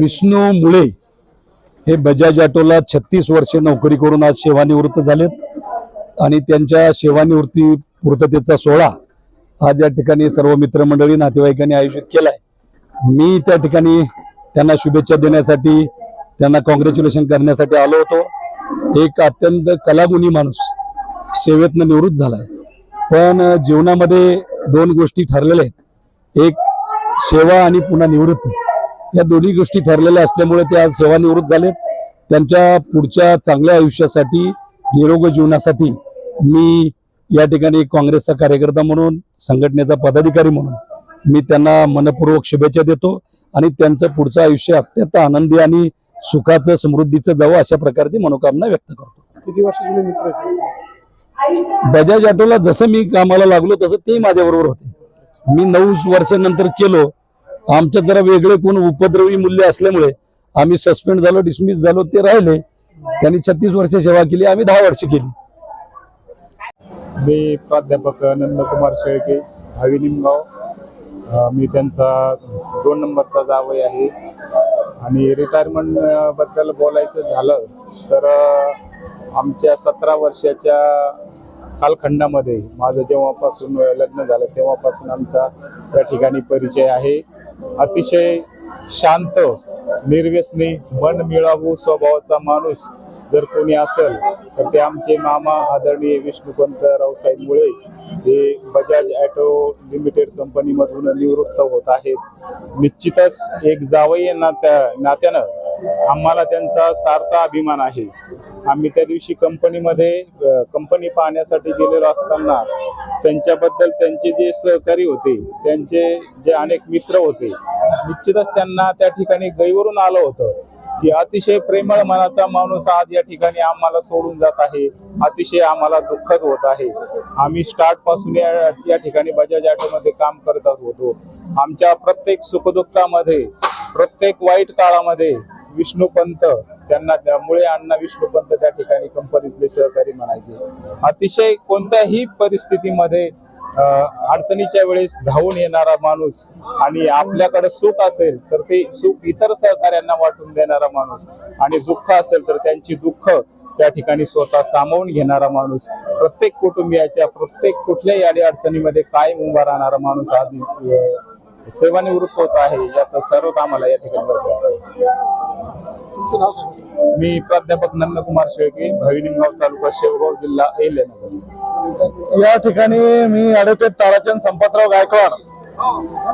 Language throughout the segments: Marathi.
विष्णू मुळे हे बजाज ऑटोला छत्तीस वर्षे नोकरी करून आज सेवानिवृत्त झालेत. आणि त्यांच्या सेवानिवृत्ती पूर्ततेचा सोहळा आज या ठिकाणी सर्व मित्रमंडळी नातेवाईकांनी आयोजित केलाय. मी त्या ठिकाणी त्यांना शुभेच्छा देण्यासाठी त्यांना कॉंग्रॅच्युलेशन करण्यासाठी आलो होतो. एक अत्यंत कलागुणी माणूस सेवेतनं निवृत्त झालाय. पण जीवनामध्ये दोन गोष्टी ठरलेल्या आहेत. एक सेवा आणि पुन्हा निवृत्ती या दोन्ही गोष्टी ठरलेल्या असल्यामुळे ते आज सेवानिवृत्त झालेत त्यांच्या पुढच्या चांगल्या आयुष्यासाठी निरोग जीवनासाठी मी या ठिकाणी काँग्रेसचा कार्यकर्ता म्हणून संघटनेचा पदाधिकारी म्हणून मी त्यांना मनपूर्वक शुभेच्छा देतो आणि त्यांचं पुढचं आयुष्य अत्यंत आनंदी आणि सुखाचं समृद्धीचं जावं अशा प्रकारची मनोकामना व्यक्त करतो. किती वर्ष? बजाज ऑटोला जसं मी कामाला लागलो तसं ते माझ्या बरोबर होते. मी नऊ वर्षानंतर केलो. आमच्या जरा वेगळे कोण उपद्रवी मूल्य असल्यामुळे आम्ही सस्पेंड झालो डिसमिस झालो ते राहिले. त्यांनी छत्तीस वर्ष सेवा केली आम्ही दहा वर्ष केली. मी प्राध्यापक नंदकुमार शेळके भावी निमगाव. मी त्यांचा दोन नंबरचा जावई आहे. आणि रिटायरमेंटबद्दल बोलायचं झालं तर आमच्या सतरा वर्षाच्या कालखंडामध्ये माझं जेव्हापासून लग्न झालं तेव्हापासून आमचा त्या ठिकाणी परिचय आहे. अतिशय शांत निर्व्यसनी मन मिळावू स्वभावाचा माणूस जर कोणी असेल तर ते आमचे मामा आदरणीय विष्णुपंत रावसाहेब मुळे हे बजाज ॲटो लिमिटेड कंपनीमधून निवृत्त होत आहेत. निश्चितच एक जावई नात्या नात्यानं आम्हाला त्यांचा सार्थ अभिमान आहे. आम्ही त्या दिवशी कंपनीमध्ये कंपनी पाहण्यासाठी गेलेलो असताना त्यांच्याबद्दल त्यांचे जे सहकारी होते त्यांचे जे अनेक मित्र होते निश्चितच त्यांना त्या ठिकाणी गैवरून आलं होतं की अतिशय प्रेमळ मनाचा माणूस आज या ठिकाणी आम्हाला सोडून जात आहे. अतिशय आम्हाला दुःखद होत आहे. आम्ही स्टार्टपासून या या ठिकाणी बजाज ऑटोमध्ये काम करत होतो आमच्या प्रत्येक सुखदुःखामध्ये प्रत्येक वाईट काळामध्ये विष्णुपंत त्यांना त्यामुळे अण्णा विष्णुपंत त्या ठिकाणी कंपनीतले सहकारी म्हणायचे. अतिशय कोणत्याही परिस्थितीमध्ये अडचणीच्या वेळेस धावून येणारा माणूस आणि आपल्याकडे सुख असेल तर ते सुख इतर सहकार्यांना वाटून देणारा माणूस आणि दुःख असेल तर त्यांची दुःख त्या ठिकाणी स्वतः सामावून घेणारा माणूस. प्रत्येक कुटुंबियाच्या प्रत्येक कुठल्याही अडी अडचणीमध्ये कायम उभा राहणारा माणूस आज सेवानिवृत्त होत आहे याचं सर्व आम्हाला या ठिकाणी तुमचं नाव सांगा. मी प्राध्यापक नंदकुमार शेळके भविनिंगाव तालुका शेवगाव जिल्हा अहिल्यानगर या ठिकाणी मी ॲडव्होकेट ताराचंद संपतराव गायकवाड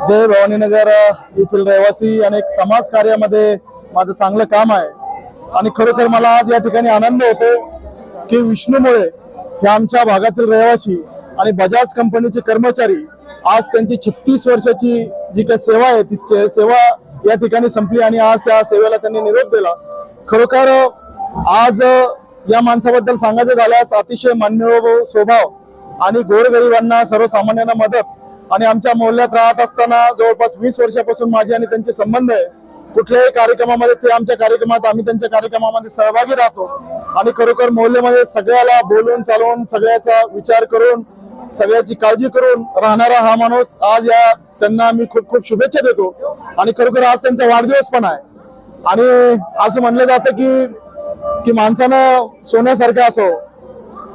जय भवानीनगर येथील रहिवासी आणि एक समाज कार्यामध्ये माझं चांगलं काम आहे आणि खरोखर मला आज या ठिकाणी आनंद होतो की विष्णूमुळे हे आमच्या भागातील रहिवासी आणि बजाज कंपनीचे कर्मचारी आज त्यांची छत्तीस वर्षाची जी काही सेवा आहे ती सेवा या ठिकाणी संपली आणि आज त्या सेवेला त्यांनी निरोप दिला. खरोखर आज या माणसाबद्दल सांगायचं झाल्यास अतिशय मान्य स्वभाव आणि गोरगरिबांना सर्वसामान्यांना मदत आणि आमच्या मोहल्ल्यात राहत असताना जवळपास वीस वर्षापासून माझे आणि त्यांचे संबंध आहे. कुठल्याही कार्यक्रमामध्ये ते आमच्या कार्यक्रमात आम्ही त्यांच्या कार्यक्रमामध्ये सहभागी राहतो. आणि खरोखर मोहल्ल्यामध्ये सगळ्याला बोलून चालवून सगळ्याचा विचार करून सगळ्याची काळजी करून राहणारा हा माणूस आज या त्यांना मी खूप खूप शुभेच्छा देतो. आणि खरोखर आज त्यांचा वाढदिवस पण आहे. आणि असं म्हणलं जातं की की माणसानं सोन्यासारखं असावं.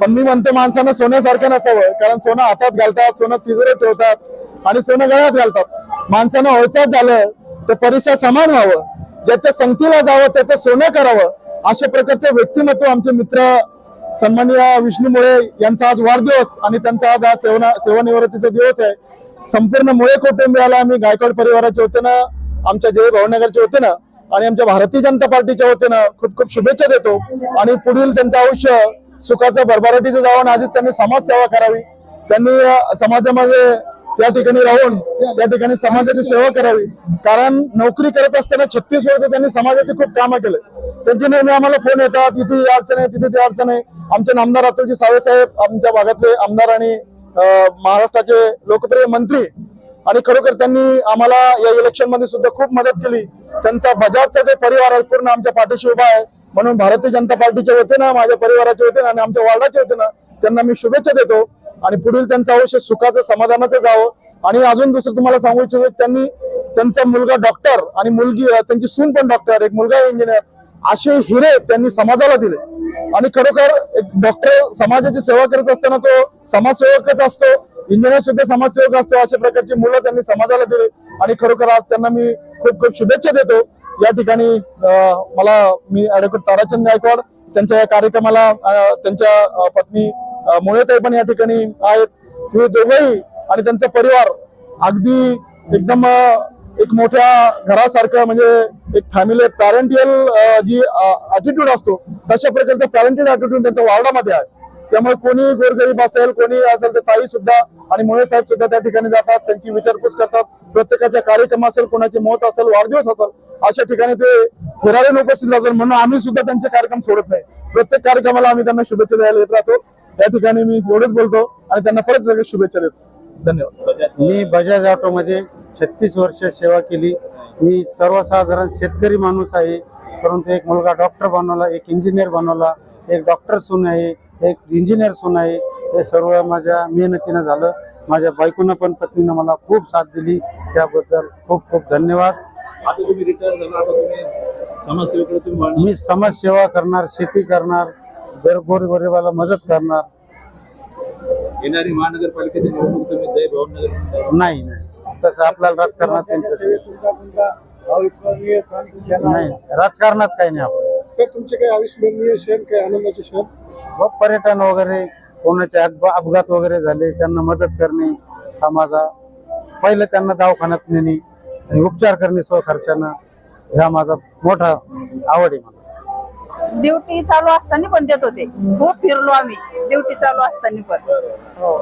पण मी म्हणतो माणसानं सोन्यासारखं नसावं. कारण सोनं हातात घालतात सोनं तिजोरीत ठेवतात आणि सोनं गळ्यात घालतात. माणसानं व्हायचंच झालं तर परिसर समान व्हावं. ज्याच्या संगतीला जावं त्याचं सोनं करावं अशा प्रकारचं व्यक्तिमत्व आमचे मित्र सन्माननीय विष्णूमुळे यांचा आज वाढदिवस आणि त्यांचा आज हा सेवना सेवानिवृत्तीचा दिवस आहे. संपूर्ण मुळे कुटुंबियाला आम्ही गायकवाड परिवाराच्या वतीनं आमच्या जय भावनगरच्या वतीनं आणि आमच्या भारतीय जनता पार्टीच्या वतीनं खूप खूप शुभेच्छा देतो. आणि पुढील त्यांचं आयुष्य सुखाचं भरभराटीचं जावं आणि आधीच त्यांनी समाजसेवा करावी. त्यांनी समाजामध्ये त्या ठिकाणी राहून त्या ठिकाणी समाजाची सेवा करावी. कारण नोकरी करत असताना छत्तीस वर्ष त्यांनी समाजाचे खूप कामं केले. त्यांचे नेहमी आम्हाला फोन येतात इथे ही अडचण आहे तिथे ती अडचण आहे. आमचे नामदार अतुलजी सावे साहेब आमच्या भागातले आमदार आणि महाराष्ट्राचे लोकप्रिय मंत्री आणि खरोखर त्यांनी आम्हाला या इलेक्शनमध्ये सुद्धा खूप मदत केली. त्यांचा बजाजचा जे परिवार आहे पूर्ण आमच्या पाठीशी उभा आहे. म्हणून भारतीय जनता पार्टीच्या वतीनं माझ्या परिवाराच्या वतीनं आणि आमच्या वार्डाच्या वतीनं त्यांना मी शुभेच्छा देतो. आणि पुढील त्यांचं आयुष्य सुखाचं समाधानाचं जावं. आणि अजून दुसरं तुम्हाला सांगू इच्छितो त्यांनी त्यांचा मुलगा डॉक्टर आणि मुलगी त्यांची सून पण डॉक्टर एक मुलगा इंजिनियर असे हिरे त्यांनी समाजाला दिले. आणि खरोखर एक डॉक्टर समाजाची सेवा करत असताना तो समाजसेवकच असतो. इंजिनियर सुद्धा समाजसेवक असतो. अशा प्रकारची मुलं त्यांनी समाजाला दिली. आणि खरोखर आज त्यांना मी खूप खूप शुभेच्छा देतो. या ठिकाणी मला मी ऍडव्होकेट ताराचंद गायकवाड त्यांच्या या कार्यक्रमाला त्यांच्या पत्नी मुळेताई पण या ठिकाणी आहेत. हे दोघंही आणि त्यांचा परिवार अगदी एकदम एक मोठ्या घरासारखं म्हणजे एक फॅमिली पॅरेंटियल जी ऍटिट्यूड असतो तशा प्रकारचा पॅरेंटेड ऍटिट्यूड त्यांच्या वार्डामध्ये आहे. त्यामुळे कोणी गोरगरीब असेल कोणी असेल तर ताई सुद्धा आणि मुळे साहेब सुद्धा त्या ठिकाणी जातात त्यांची विचारपूस करतात. प्रत्येकाच्या कार्यक्रम असेल कोणाचे मत असेल वाढदिवस असेल अशा ठिकाणी ते फिरायला उपस्थित राहतात. म्हणून आम्ही सुद्धा त्यांचे कार्यक्रम सोडत नाही. प्रत्येक कार्यक्रमाला आम्ही त्यांना शुभेच्छा द्यायला येत राहतो. या ठिकाणी मी एवढंच बोलतो आणि त्यांना परत शुभेच्छा देतो. धन्यवाद. मी बजाज ऑटोमध्ये छत्तीस वर्ष सेवा केली. मी सर्वसाधारण शेतकरी माणूस आहे. परंतु एक मुलगा डॉक्टर बनवला एक इंजिनियर बनवला एक डॉक्टर सून आहे एक इंजिनियर सून आहे. हे सर्व माझ्या मेहनतीनं झालं. माझ्या बायकोनं पण पत्नीनं मला खूप साथ दिली. त्याबद्दल खूप खूप धन्यवाद. आता तुम्ही रिटायर झाला आता तुम्ही समाजसेवेकडे तुम्ही. मी समाजसेवा करणार शेती करणार गर गोरगरिबाला मदत करणार. येणारी महानगरपालिकेची निवडणूक तुम्ही जय भवननगर नाही नाही. तसं आपल्याला राजकारणात इंटरेस्ट नाही. राजकारणात काही नाही आपण सर तुमचे काही अविस्मरणीय क्षण काही आनंदाचे क्षण? व पर्यटन वगैरे कोणाचे अपघा- अपघात वगैरे झाले त्यांना मदत करणे हा माझा पहिलं त्यांना दवाखान्यात नेणे आणि उपचार करणे स्वखर्चानं ह्या माझा मोठा आवड आहे मला. ड्युटी चालू असताना पण देत होते. खूप फिरलो आम्ही. ड्युटी चालू असताना पण. हो.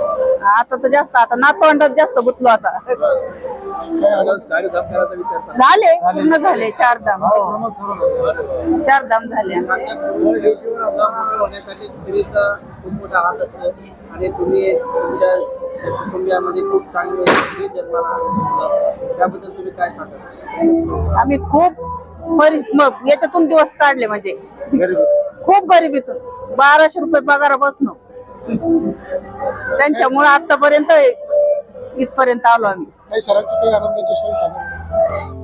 आता तर जास्त आता नातवंडात जास्त गुतलो आता. झाले पूर्ण झाले. चार धाम हो. चार धाम झाले आणि तुम्ही तुमच्या कुटुंबियामध्ये खूप चांगले त्याबद्दल तुम्ही काय आम्ही खूप मग याच्यातून दिवस काढले म्हणजे. खूप गरिबीतून बाराशे रुपये पगारा बसणं त्यांच्यामुळे आतापर्यंत इथपर्यंत आलो आम्ही. सरांची काही आनंदाची सोय सांगा.